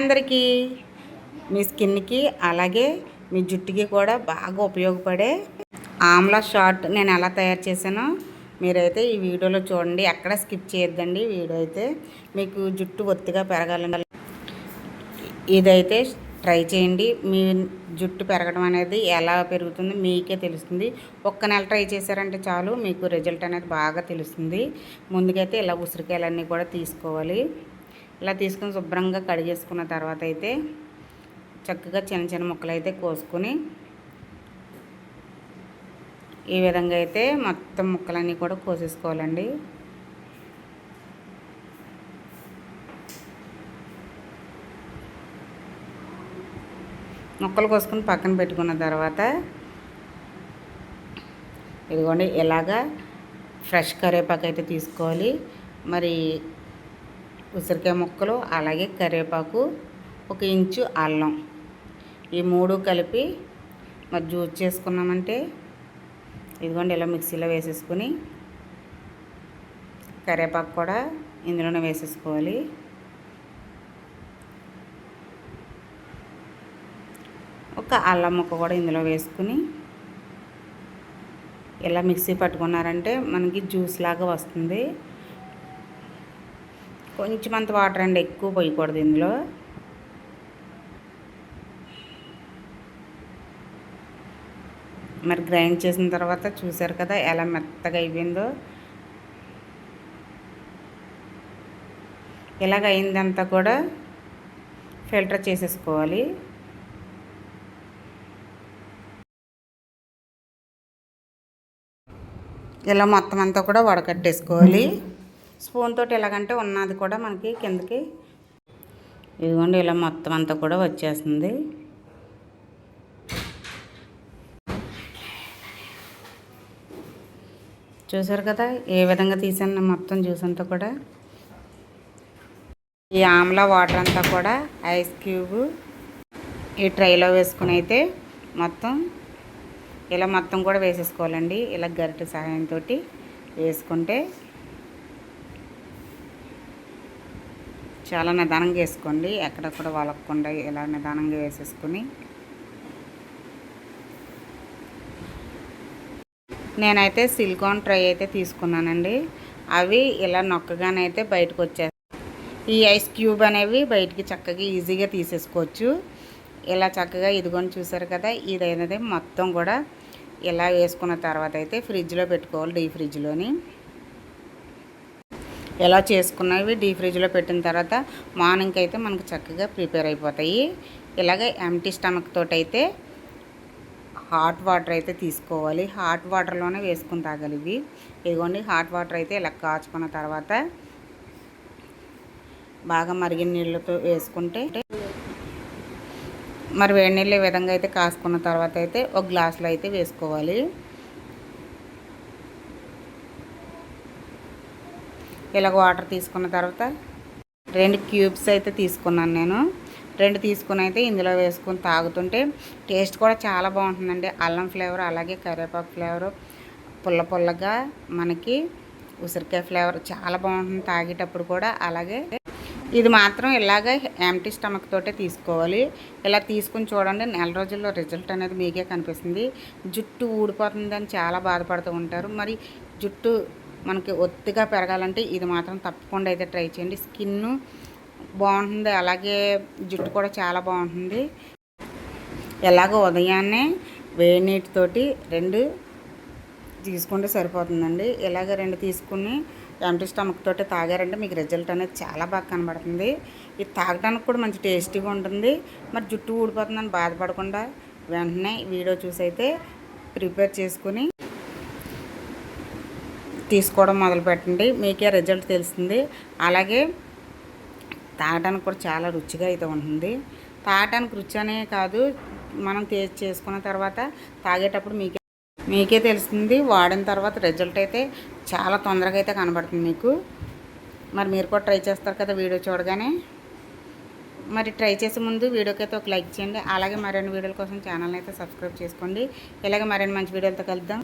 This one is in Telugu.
అందరికీ మీ స్కిన్కి అలాగే మీ జుట్టుకి కూడా బాగా ఉపయోగపడే ఆమ్లా షార్ట్ నేను ఎలా తయారు చేశానో మీరైతే ఈ వీడియోలో చూడండి. ఎక్కడ స్కిప్ చేయొద్దండి వీడియో అయితే. మీకు జుట్టు ఒత్తిగా పెరగాలని ఇదైతే ట్రై చేయండి. మీ జుట్టు పెరగడం అనేది ఎలా పెరుగుతుంది మీకే తెలుస్తుంది. ఒక్క నెల ట్రై చేశారంటే చాలు మీకు రిజల్ట్ అనేది బాగా తెలుస్తుంది. ముందుకైతే ఇలా ఉసిరికాయలన్నీ కూడా తీసుకోవాలి. ఇలా తీసుకుని శుభ్రంగా కడిగేసుకున్న తర్వాత అయితే చక్కగా చిన్న చిన్న ముక్కలు అయితే కోసుకొని ఈ విధంగా అయితే మొత్తం ముక్కలన్నీ కూడా కోసేసుకోవాలండి. ముక్కలు కోసుకొని పక్కన పెట్టుకున్న తర్వాత ఇదిగోండి ఇలాగా ఫ్రెష్ కరివేపాకు అయితే తీసుకోవాలి. మరి ఉసిరికాయ ముక్కలు అలాగే కరివేపాకు ఒక ఇంచు అల్లం. ఈ మూడు కలిపి మరి జ్యూస్ చేసుకున్నామంటే ఇదిగోండి ఇలా మిక్సీలో వేసేసుకుని కరివేపాకు కూడా ఇందులోనే వేసేసుకోవాలి. ఒక అల్లం ముక్క కూడా ఇందులో వేసుకుని ఇలా మిక్సీ పట్టుకున్నారంటే మనకి జ్యూస్ లాగా వస్తుంది. కొంచెం అంత వాటర్ అండి ఎక్కువ పోయకూడదు ఇందులో. మరి గ్రైండ్ చేసిన తర్వాత చూసారు కదా ఎలా మెత్తగా అయిపోయిందో. ఇలాగ అయిందంతా కూడా ఫిల్టర్ చేసేసుకోవాలి. ఇలా మొత్తం అంతా కూడా వడకట్టేసుకోవాలి. స్పూన్ తోటి ఎలాగంటే ఉన్నది కూడా మనకి కిందకి. ఇదిగోండి ఇలా మొత్తం అంతా కూడా వచ్చేస్తుంది. చూసారు కదా ఏ విధంగా తీసాను మొత్తం జ్యూస్ అంతా కూడా. ఈ ఆమ్లా వాటర్ అంతా కూడా ఐస్ క్యూబ్ ఈ ట్రైలో వేసుకుని అయితే మొత్తం ఇలా మొత్తం కూడా వేసేసుకోవాలండి. ఇలా గరిటె సహాయంతో వేసుకుంటే చాలా నిదానంగా వేసుకోండి. ఎక్కడక్కడ వలకకుండా ఇలా నిదానంగా వేసేసుకుని. నేనైతే సిలికాన్ ట్రై అయితే తీసుకున్నానండి. అవి ఇలా నొక్కగానైతే బయటకు వచ్చేస్తాయి. ఈ ఐస్ క్యూబ్ అనేవి బయటికి చక్కగా ఈజీగా తీసేసుకోవచ్చు. ఇలా చక్కగా ఇదిగొని చూసారు కదా ఇదైనది మొత్తం కూడా ఇలా వేసుకున్న తర్వాత అయితే ఫ్రిడ్జ్లో పెట్టుకోవాలి డీ ఫ్రిడ్జ్లోని. ఎలా చేసుకున్నవి డీ ఫ్రిడ్జ్లో పెట్టిన తర్వాత మార్నింగ్ అయితే మనకు చక్కగా ప్రిపేర్ అయిపోతాయి. ఇలాగే ఎంటీ స్టమక్ తోటి అయితే హాట్ వాటర్ అయితే తీసుకోవాలి. హాట్ వాటర్లోనే వేసుకుని తాగాలి ఇవి ఇదిగోండి హాట్ వాటర్ అయితే ఇలా కాచుకున్న తర్వాత బాగా మరిగిన నీళ్ళతో వేసుకుంటే మరి వేడి నీళ్ళు ఈ విధంగా అయితే కాసుకున్న తర్వాత అయితే ఒక గ్లాసులో అయితే వేసుకోవాలి. ఇలాగ వాటర్ తీసుకున్న తర్వాత రెండు క్యూబ్స్ అయితే తీసుకున్నాను నేను. రెండు తీసుకుని అయితే ఇందులో వేసుకొని తాగుతుంటే టేస్ట్ కూడా చాలా బాగుంటుందండి. అల్లం ఫ్లేవర్ అలాగే కరివేపాకు ఫ్లేవర్ పుల్ల పుల్లగా మనకి ఉసిరికాయ ఫ్లేవర్ చాలా బాగుంటుంది తాగేటప్పుడు కూడా. అలాగే ఇది మాత్రం ఇలాగ ఎంటీ స్టమక్ తోటే తీసుకోవాలి. ఇలా తీసుకుని చూడండి నెల రోజుల్లో రిజల్ట్ అనేది మీకే కనిపిస్తుంది. జుట్టు ఊడిపోతుందని చాలా బాధపడుతూ ఉంటారు. మరి జుట్టు మనకి ఒత్తిగా పెరగాలంటే ఇది మాత్రం తప్పకుండా అయితే ట్రై చేయండి. స్కిన్ బాగుంటుంది. అలాగే జుట్టు కూడా చాలా బాగుంటుంది. ఎలాగో ఉదయాన్నే వేడి నీటితోటి రెండు తీసుకుంటే సరిపోతుందండి. ఇలాగ రెండు తీసుకుని ఎంటీ స్టమక్ తోటి తాగారంటే మీకు రిజల్ట్ అనేది చాలా బాగా కనబడుతుంది. ఇది తాగడానికి కూడా మంచి టేస్టీగా ఉంటుంది. మరి జుట్టు ఊడిపోతుందని బాధపడకుండా వెంటనే వీడియో చూసి అయితే ప్రిపేర్ చేసుకుని తీసుకోవడం మొదలు పెట్టండి మీకే రిజల్ట్ తెలుస్తుంది. అలాగే తాగడానికి కూడా చాలా రుచిగా అయితే ఉంటుంది. తాగడానికి రుచి అనే కాదు మనం టేస్ట్ చేసుకున్న తర్వాత తాగేటప్పుడు మీకే మీకే తెలుస్తుంది. వాడిన తర్వాత రిజల్ట్ అయితే చాలా తొందరగా అయితే కనబడుతుంది మీకు. మరి మీరు కూడా ట్రై చేస్తారు కదా వీడియో చూడగానే. మరి ట్రై చేసే ముందు వీడియోకి అయితే ఒక లైక్ చేయండి. అలాగే మరిన్ని వీడియోల కోసం ఛానల్ని అయితే సబ్స్క్రైబ్ చేసుకోండి. ఇలాగే మరిన్ని మంచి వీడియోలతో కలుద్దాం.